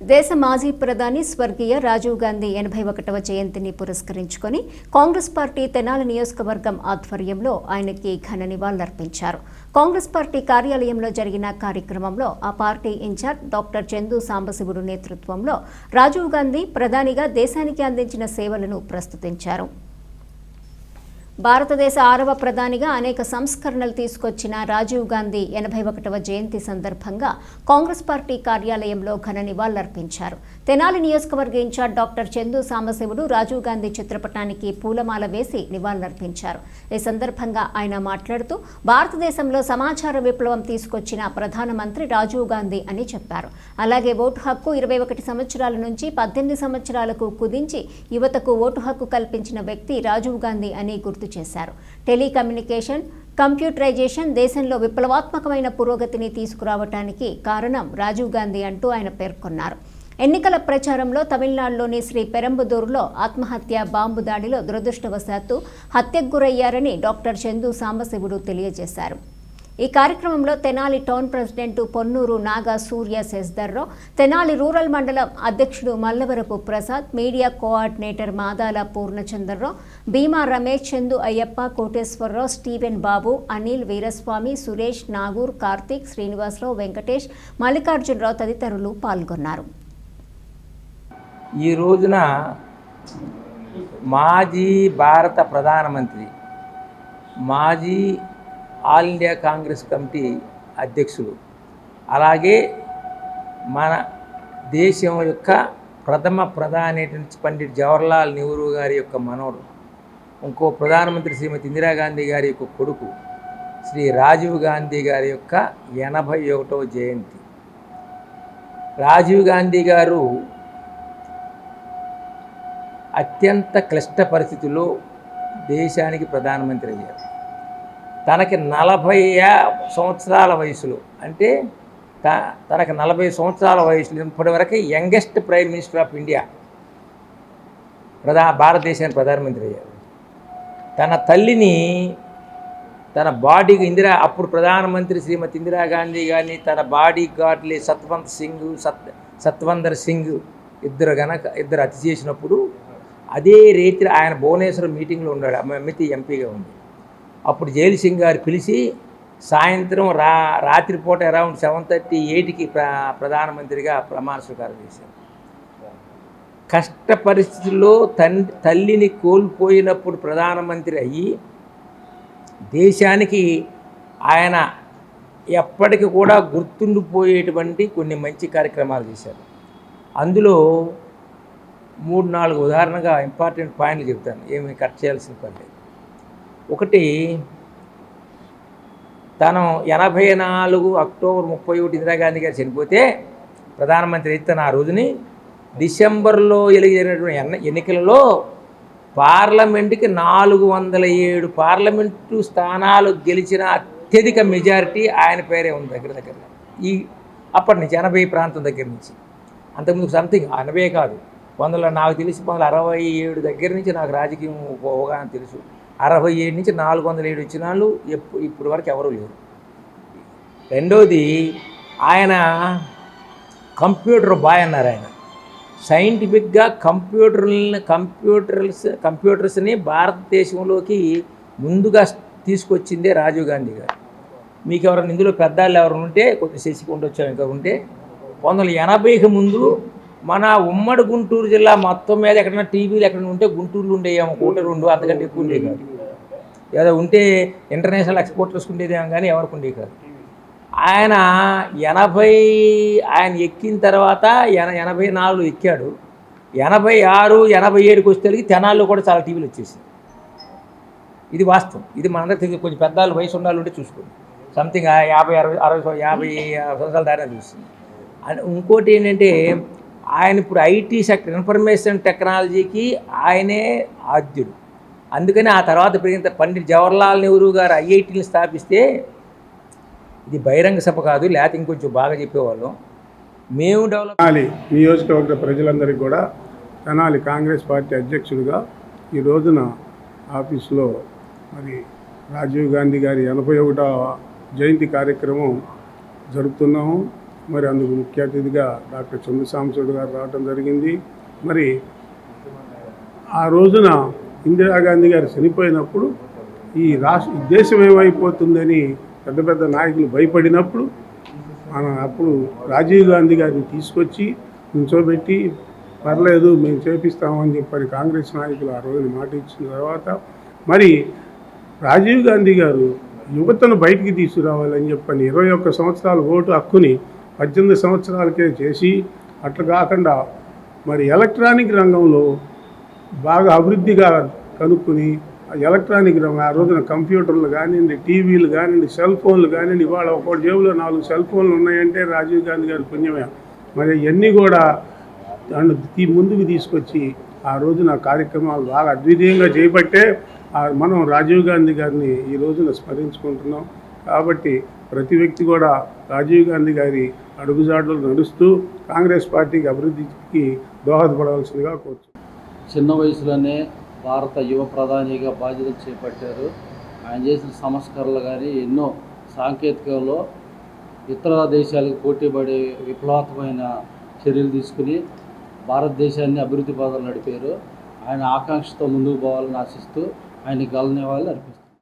దేశ మాజీ ప్రధాని స్వర్గీయ రాజీవ్ గాంధీ ఎనభై ఒకటవ జయంతిని పురస్కరించుకొని కాంగ్రెస్ పార్టీ తెనాలి నియోజకవర్గం ఆధ్వర్యంలో ఆయనకి ఘన నివాళులర్పించారు. కాంగ్రెస్ పార్టీ కార్యాలయంలో జరిగిన కార్యక్రమంలో ఆ party incharge doctor Chandu Sambasivudu నేతృత్వంలో రాజీవ్ గాంధీ ప్రధానిగా దేశానికి అందించిన సేవలను ప్రస్తుతించారు. భారతదేశ ఆరవ ప్రధానిగా అనేక సంస్కరణలు తీసుకొచ్చిన రాజీవ్ గాంధీ ఎనభై ఒకటవ జయంతి సందర్భంగా కాంగ్రెస్ పార్టీ కార్యాలయంలో ఘన నివాళులర్పించారు. తెనాలి నియోజకవర్గ ఇన్ఛార్జ్ డాక్టర్ చందు సాంబశివుడు రాజీవ్ గాంధీ చిత్రపటానికి పూలమాల వేసి నివాళులర్పించారు. ఈ సందర్భంగా ఆయన మాట్లాడుతూ భారతదేశంలో సమాచార విప్లవం తీసుకొచ్చిన ప్రధానమంత్రి రాజీవ్ గాంధీ అని చెప్పారు. అలాగే ఓటు హక్కు ఇరవై ఒకటి సంవత్సరాల నుంచి పద్దెనిమిది సంవత్సరాలకు కుదించి యువతకు ఓటు హక్కు కల్పించిన వ్యక్తి రాజీవ్ గాంధీ అని గుర్తు చేశారు. టెలికమ్యూనికేషన్ కంప్యూటరైజేషన్ దేశంలో విప్లవాత్మకమైన పురోగతిని తీసుకురావటానికి కారణం రాజీవ్ గాంధీ అంటూ ఆయన పేర్కొన్నారు. ఎన్నికల ప్రచారంలో తమిళనాడులోని శ్రీ పెరంబదూరులో ఆత్మహత్య బాంబు దాడిలో దురదృష్టవశాత్తు హత్యకు గురయ్యారని డాక్టర్ చందు సాంబశివుడు తెలియజేశారు. ఈ కార్యక్రమంలో Tenali town president Ponnuru Naga Surya Sasidhar Rao Tenali rural మండలం అధ్యక్షుడు Mallavarapu Prasad media coordinator Madala Purnachandra Rao Bhima Ramesh Chandu Ayyappa Koteswara Rao Steven Babu Anil Veeraswamy Suresh Nagur Karthik Srinivasa Rao Venkatesh Mallikarjuna Rao తదితరులు పాల్గొన్నారు. ఈ రోజున మాజీ భారత ప్రధానమంత్రి మాజీ ఆల్ ఇండియా కాంగ్రెస్ కమిటీ అధ్యక్షులు. అలాగే మన దేశం యొక్క ప్రథమ ప్రధాని పండిట్ జవహర్లాల్ నెహ్రూ గారి యొక్క మనవడు ఇంకో ప్రధానమంత్రి శ్రీమతి ఇందిరాగాంధీ గారి యొక్క కొడుకు శ్రీ రాజీవ్ గాంధీ గారి యొక్క ఎనభై ఒకటవ జయంతి. రాజీవ్ గాంధీ గారు అత్యంత క్లిష్ట పరిస్థితుల్లో దేశానికి ప్రధానమంత్రి అయ్యారు. తనకి నలభై సంవత్సరాల వయసులో. అంటే త తనకి నలభై సంవత్సరాల వయసులో ఇప్పటివరకు youngest prime minister of India. ప్రధా భారతదేశానికి ప్రధానమంత్రి అయ్యారు. తన తల్లిని తన బాడీకి ఇందిరా అప్పుడు ప్రధానమంత్రి శ్రీమతి ఇందిరాగాంధీ కానీ తన బాడీ గార్డ్లీ సత్వంత్ సింగ్ సత్ సత్వందర్ సింగ్ ఇద్దరు గనక ఇద్దరు అతి చేసినప్పుడు అదే రీతి ఆయన భువనేశ్వరం మీటింగ్లో ఉన్నాడు. అమితి ఎంపీగా ఉంది. అప్పుడు జైలు సింగ్ గారు పిలిచి సాయంత్రం రా రాత్రిపూట అరౌండ్ సెవెన్ థర్టీ ఎయిట్కి ప్ర ప్రధానమంత్రిగా ప్రమాణ స్వీకారం చేశారు. కష్ట పరిస్థితుల్లో తన్ తల్లిని కోల్పోయినప్పుడు ప్రధానమంత్రి అయ్యి దేశానికి ఆయన ఎప్పటికి కూడా గుర్తుండిపోయేటువంటి కొన్ని మంచి కార్యక్రమాలు చేశారు. అందులో మూడు నాలుగు ఉదాహరణగా ఇంపార్టెంట్ పాయింట్లు చెప్తాను. ఏమి కట్ చేయాల్సిన పని లేదు. ఒకటి తను ఎనభై నాలుగు అక్టోబర్ ముప్పై ఒకటి ఇందిరాగాంధీ గారు చనిపోతే ప్రధానమంత్రి అయితే ఆ రోజుని డిసెంబర్లో జరిగినటువంటి ఎన్న ఎన్నికలలో పార్లమెంటుకి నాలుగు వందల ఏడు పార్లమెంటు స్థానాలు గెలిచిన అత్యధిక మెజారిటీ ఆయన పేరే ఉంది దగ్గర దగ్గర ఈ అప్పటి నుంచి ఎనభై ప్రాంతం దగ్గర నుంచి. అంతకుముందు సంథింగ్ ఎనభై కాదు వందల నాకు తెలిసి వందల అరవై ఏడు దగ్గర నుంచి నాకు రాజకీయం పోగా తెలుసు. అరవై ఏడు నుంచి నాలుగు వందల ఏడు వచ్చిన వాళ్ళు ఎప్పుడు ఇప్పుడు వరకు ఎవరూ లేరు. రెండోది ఆయన కంప్యూటర్ బాయ్ అన్నారు ఆయన. సైంటిఫిక్గా కంప్యూటర్లని కంప్యూటర్స్ కంప్యూటర్స్ని భారతదేశంలోకి ముందుగా తీసుకొచ్చిందే రాజీవ్ గాంధీ గారు. మీకు ఎవరైనా ఇందులో పెద్దవాళ్ళు ఎవరు ఉంటే కొంచెం శశికి వచ్చాము ఇంకా ఉంటే పంతొమ్మిది వందల ఎనభైకి ముందు మన ఉమ్మడి గుంటూరు జిల్లా మొత్తం మీద ఎక్కడైనా టీవీలు ఎక్కడ ఉంటే గుంటూరులో ఉండేయేమో ఒకటి రెండు అంతకంటే ఎక్కువ ఉండేవి కాదు. ఏదో ఉంటే ఇంటర్నేషనల్ ఎక్స్పోర్టర్స్ ఉండేదేమో కానీ ఎవరికి ఉండేవి కాదు. ఆయన ఎనభై ఆయన ఎక్కిన తర్వాత ఎన ఎనభై నాలుగు ఎక్కాడు. ఎనభై ఆరు ఎనభై ఏడుకి వచ్చేసరికి తెనాల్లో కూడా చాలా టీవీలు వచ్చేసింది ఇది వాస్తవం. ఇది మనందరికీ తెలియదు. కొంచెం పెద్దవాళ్ళు వయసు ఉండాలి ఉంటే చూసుకోండి. సంథింగ్ యాభై అరవై అరవై యాభై సంవత్సరాల దారిన చూస్తుంది అండ్ ఇంకోటి ఏంటంటే ఆయన ఇప్పుడు ఐటీ సెక్టర్ ఇన్ఫర్మేషన్ టెక్నాలజీకి ఆయనే ఆద్యుడు. అందుకని ఆ తర్వాత పెరిగిన పండిట్ జవహర్లాల్ నెహ్రూ గారు ఐఐటీని స్థాపిస్తే ఇది బహిరంగ సభ కాదు లేకపోతే ఇంకొంచెం బాగా చెప్పేవాళ్ళం. మేము డెవలప్ తెనాలి నియోజకవర్గ ప్రజలందరికీ కూడా తెనాలి కాంగ్రెస్ పార్టీ అధ్యక్షుడిగా ఈ రోజున ఆఫీసులో మరి రాజీవ్ గాంధీ గారి ఎనభై ఒకటవ జయంతి కార్యక్రమం జరుపుతున్నాము. మరి అందుకు ముఖ్య అతిథిగా డాక్టర్ చంద్రశాంసుడు గారు రావడం జరిగింది. మరి ఆ రోజున ఇందిరాగాంధీ గారు చనిపోయినప్పుడు ఈ రాష్ట్ర దేశం ఏమైపోతుందని పెద్ద పెద్ద నాయకులు భయపడినప్పుడు మనం అప్పుడు రాజీవ్ గాంధీ గారిని తీసుకొచ్చి నించోబెట్టి పర్లేదు మేము చేపిస్తామని చెప్పని కాంగ్రెస్ నాయకులు ఆ రోజున మాట ఇచ్చిన తర్వాత మరి రాజీవ్ గాంధీ గారు యువతను బయటికి తీసుకురావాలని చెప్పని ఇరవై ఒక్క సంవత్సరాల ఓటు హక్కుని పద్దెనిమిది సంవత్సరాలకే చేసి అట్లా కాకుండా మరి ఎలక్ట్రానిక్ రంగంలో బాగా అభివృద్ధిగా కనుక్కుని ఆ ఎలక్ట్రానిక్ రంగం ఆ రోజున కంప్యూటర్లు కానివ్వండి టీవీలు కానివ్వండి సెల్ ఫోన్లు కానివ్వండి ఇవాళ ఒకటి జేబులో నాలుగు సెల్ ఫోన్లు ఉన్నాయంటే రాజీవ్ గాంధీ గారి పుణ్యమే. మరి ఇవన్నీ కూడా దాన్ని తీ- ముందుకు తీసుకొచ్చి ఆ రోజున కార్యక్రమాలు బాగా అద్వితీయంగా చేపట్టే మనం రాజీవ్ గాంధీ గారిని ఈ రోజున స్మరించుకుంటున్నాం. కాబట్టి ప్రతి వ్యక్తి కూడా రాజీవ్ గాంధీ గారి అడుగుజాడలు నడుస్తూ కాంగ్రెస్ పార్టీకి అభివృద్ధికి దోహదపడవలసిందిగా కోరుతున్నాను చిన్న వయసులోనే భారత యువ ప్రధానిగా బాధ్యతలు చేపట్టారు. ఆయన చేసిన సంస్కరణలు కానీ ఎన్నో సాంకేతికలో ఇతర దేశాలకు పోటీపడే విప్లవాత్మకమైన చర్యలు తీసుకుని భారతదేశాన్ని అభివృద్ధి పదాలు నడిపారు. ఆయన ఆకాంక్షతో ముందుకు పోవాలని ఆశిస్తూ ఆయన గలనివాళులు అర్పిస్తారు